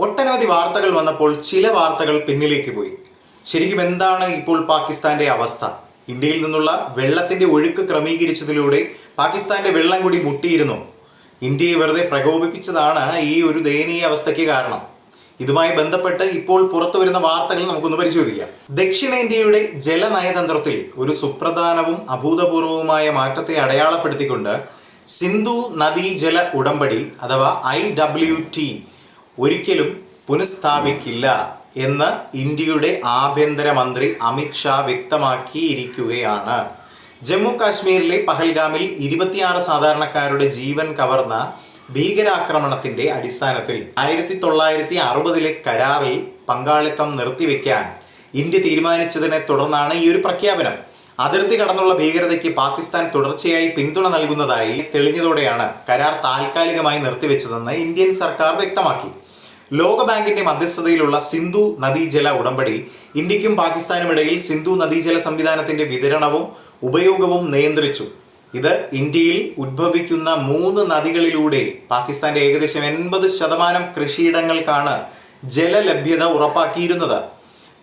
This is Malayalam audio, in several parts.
ഒട്ടനവധി വാർത്തകൾ വന്നപ്പോൾ ചില വാർത്തകൾ പിന്നിലേക്ക് പോയി. ശരിക്കും എന്താണ് ഇപ്പോൾ പാകിസ്ഥാന്റെ അവസ്ഥ? ഇന്ത്യയിൽ നിന്നുള്ള വെള്ളത്തിന്റെ ഒഴുക്ക് ക്രമീകരിച്ചതിലൂടെ പാകിസ്ഥാന്റെ വെള്ളം കൂടി മുട്ടിയിരുന്നു? ഇന്ത്യയെ വെറുതെ പ്രകോപിപ്പിച്ചതാണ് ഈ ഒരു ദയനീയ അവസ്ഥയ്ക്ക് കാരണം. ഇതുമായി ബന്ധപ്പെട്ട് ഇപ്പോൾ പുറത്തു വരുന്ന വാർത്തകൾ നമുക്കൊന്ന് പരിശോധിക്കാം. ദക്ഷിണേന്ത്യയുടെ ജലനയതന്ത്രത്തിൽ ഒരു സുപ്രധാനവും അഭൂതപൂർവവുമായ മാറ്റത്തെ അടയാളപ്പെടുത്തിക്കൊണ്ട് സിന്ധു നദീ ജല ഉടമ്പടി അഥവാ ഐ ഡബ്ല്യു ടി ഒരിക്കലും പുനഃസ്ഥാപിക്കില്ല എന്ന് ഇന്ത്യയുടെ ആഭ്യന്തരമന്ത്രി അമിത് ഷാ വ്യക്തമാക്കിയിരിക്കുകയാണ്. ജമ്മു കാശ്മീരിലെ പഹൽഗാമിൽ ഇരുപത്തിയാറ് സാധാരണക്കാരുടെ ജീവൻ കവർന്ന ഭീകരാക്രമണത്തിന്റെ അടിസ്ഥാനത്തിൽ ആയിരത്തി തൊള്ളായിരത്തി അറുപതിലെ കരാറിൽ പങ്കാളിത്തം നിർത്തിവെക്കാൻ ഇന്ത്യ തീരുമാനിച്ചതിനെ തുടർന്നാണ് ഈ ഒരു പ്രഖ്യാപനം. അതിർത്തി കടന്നുള്ള ഭീകരതയ്ക്ക് പാകിസ്ഥാൻ തുടർച്ചയായി പിന്തുണ നൽകുന്നതായി തെളിഞ്ഞതോടെയാണ് കരാർ താൽക്കാലികമായി നിർത്തിവെച്ചതെന്ന് ഇന്ത്യൻ സർക്കാർ വ്യക്തമാക്കി. ലോകബാങ്കിന്റെ മധ്യസ്ഥതയിലുള്ള സിന്ധു നദീജല ഉടമ്പടി ഇന്ത്യക്കും പാകിസ്ഥാനും ഇടയിൽ സിന്ധു നദീജല സംവിധാനത്തിന്റെ വിതരണവും ഉപയോഗവും നിയന്ത്രിച്ചു. ഇത് ഇന്ത്യയിൽ ഉദ്ഭവിക്കുന്ന മൂന്ന് നദികളിലൂടെ പാകിസ്ഥാന്റെ ഏകദേശം എൺപത് ശതമാനം കൃഷിയിടങ്ങൾക്കാണ് ജലലഭ്യത ഉറപ്പാക്കിയിരുന്നത്.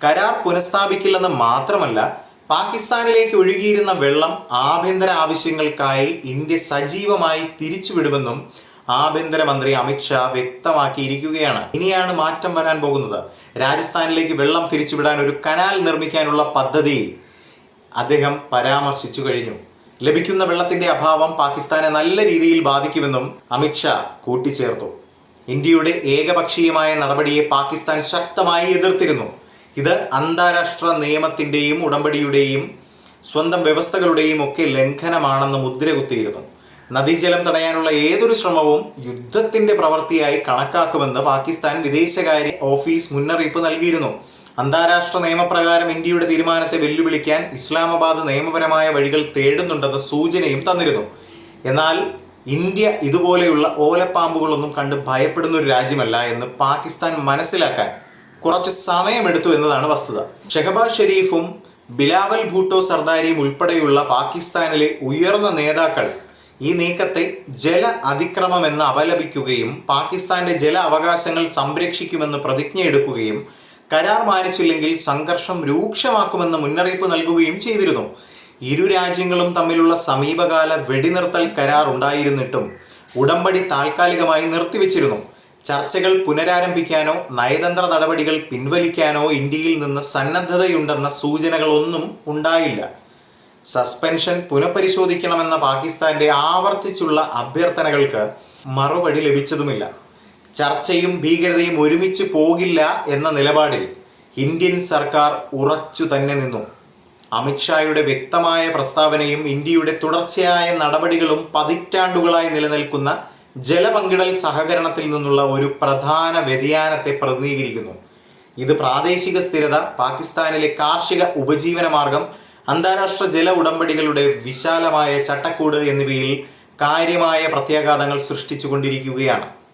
കരാർ പുനഃസ്ഥാപിക്കില്ലെന്ന് മാത്രമല്ല പാകിസ്ഥാനിലേക്ക് ഒഴുകിയിരുന്ന വെള്ളം ആഭ്യന്തര ആവശ്യങ്ങൾക്കായി ഇന്ത്യ സജീവമായി തിരിച്ചുവിടുമെന്നും ആഭ്യന്തരമന്ത്രി അമിത്ഷാ വ്യക്തമാക്കിയിരിക്കുകയാണ്. ഇനിയാണ് മാറ്റം വരാൻ പോകുന്നത്. രാജസ്ഥാനിലേക്ക് വെള്ളം തിരിച്ചുവിടാൻ ഒരു കനാൽ നിർമ്മിക്കാനുള്ള പദ്ധതി അദ്ദേഹം പരാമർശിച്ചു കഴിഞ്ഞു. ലഭിക്കുന്ന വെള്ളത്തിന്റെ അഭാവം പാകിസ്ഥാനെ നല്ല രീതിയിൽ ബാധിക്കുമെന്നും അമിത്ഷാ കൂട്ടിച്ചേർത്തു. ഇന്ത്യയുടെ ഏകപക്ഷീയമായ നടപടിയെ പാകിസ്ഥാൻ ശക്തമായി എതിർത്തിരുന്നു. ഇത് അന്താരാഷ്ട്ര നിയമത്തിന്റെയും ഉടമ്പടിയുടെയും സ്വന്തം വ്യവസ്ഥകളുടെയും ഒക്കെ ലംഘനമാണെന്ന് മുദ്രകുത്തിയിരുന്നു. നദീജലം തടയാനുള്ള ഏതൊരു ശ്രമവും യുദ്ധത്തിന്റെ പ്രവൃത്തിയായി കണക്കാക്കുമെന്ന് പാകിസ്ഥാൻ വിദേശകാര്യ ഓഫീസ് മുന്നറിയിപ്പ് നൽകിയിരുന്നു. അന്താരാഷ്ട്ര നിയമപ്രകാരം ഇന്ത്യയുടെ തീരുമാനത്തെ വെല്ലുവിളിക്കാൻ ഇസ്ലാമാബാദ് നിയമപരമായ വഴികൾ തേടുന്നുണ്ടെന്ന സൂചനയും തന്നിരുന്നു. എന്നാൽ ഇന്ത്യ ഇതുപോലെയുള്ള ഓലപ്പാമ്പുകളൊന്നും കണ്ട് ഭയപ്പെടുന്ന ഒരു രാജ്യമല്ല എന്ന് പാകിസ്ഥാൻ മനസ്സിലാക്കാൻ കുറച്ച് സമയമെടുത്തു എന്നതാണ് വസ്തുത. ഷെഹബാസ് ഷെരീഫും ബിലാവൽ ഭൂട്ടോ സർദാരിയും ഉൾപ്പെടെയുള്ള പാകിസ്ഥാനിലെ ഉയർന്ന നേതാക്കൾ ഈ നീക്കത്തെ ജല അതിക്രമം എന്ന് അപലപിക്കുകയും പാകിസ്ഥാന്റെ ജല അവകാശങ്ങൾ സംരക്ഷിക്കുമെന്ന് പ്രതിജ്ഞയെടുക്കുകയും കരാർ മാനിച്ചില്ലെങ്കിൽ സംഘർഷം രൂക്ഷമാക്കുമെന്ന് മുന്നറിയിപ്പ് നൽകുകയും ചെയ്തിരുന്നു. ഇരു രാജ്യങ്ങളും തമ്മിലുള്ള സമീപകാല വെടിനിർത്തൽ കരാർ ഉണ്ടായിരുന്നിട്ടും ഉടമ്പടി താൽക്കാലികമായി നിർത്തിവെച്ചിരുന്നു. ചർച്ചകൾ പുനരാരംഭിക്കാനോ നയതന്ത്ര നടപടികൾ പിൻവലിക്കാനോ ഇന്ത്യയിൽ നിന്ന് സന്നദ്ധതയുണ്ടെന്ന സൂചനകളൊന്നും ഉണ്ടായില്ല. സസ്പെൻഷൻ പുനഃപരിശോധിക്കണമെന്ന പാകിസ്ഥാന്റെ ആവർത്തിച്ചുള്ള അഭ്യർത്ഥനകൾക്ക് മറുപടി ലഭിച്ചതുമില്ല. ചർച്ചയും ഭീകരതയും ഒരുമിച്ച് പോകില്ല എന്ന നിലപാടിൽ ഇന്ത്യൻ സർക്കാർ ഉറച്ചു തന്നെ നിന്നു. അമിത്ഷായുടെ വ്യക്തമായ പ്രസ്താവനയും ഇന്ത്യയുടെ തുടർച്ചയായ നടപടികളും പതിറ്റാണ്ടുകളായി നിലനിൽക്കുന്ന ജലപങ്കിടൽ സഹകരണത്തിൽ നിന്നുള്ള ഒരു പ്രധാന വ്യതിയാനത്തെ പ്രതിനിധീകരിക്കുന്നു. ഇത് പ്രാദേശിക സ്ഥിരത പാകിസ്ഥാനിലെ കാർഷിക ഉപജീവന മാർഗം അന്താരാഷ്ട്ര ജല ഉടമ്പടികളുടെ വിശാലമായ ചട്ടക്കൂട് എന്നിവയിൽ കാര്യമായ പ്രത്യാഘാതങ്ങൾ സൃഷ്ടിച്ചുകൊണ്ടിരിക്കുകയാണ്.